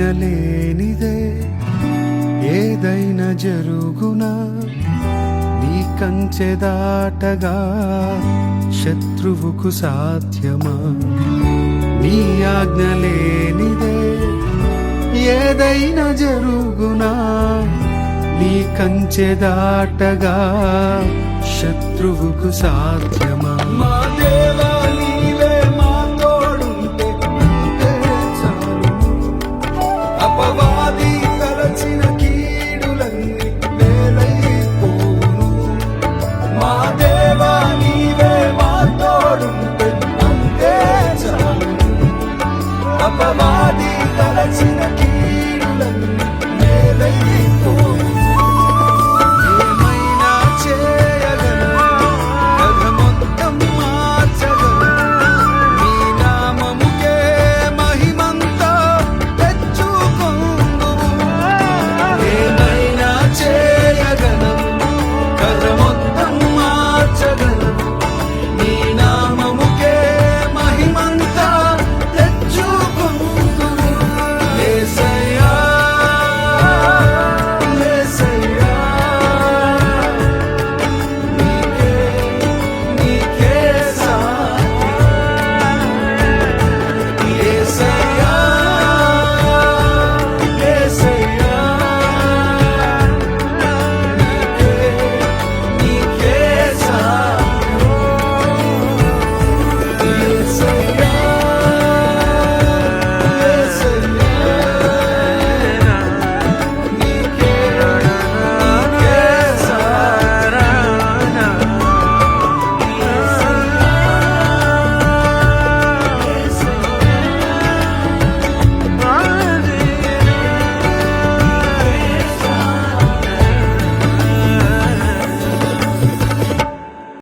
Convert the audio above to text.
వినలేనిదే లేనిదే ఏదైనా జరుగునా? నీ కంచె దాటగా శత్రువుకు సాధ్యమా? నీ ఆజ్ఞ లేనిదే ఏదైనా జరుగునా? నీ కంచె దాటగా శత్రువుకు సాధ్యమా? మా దేవా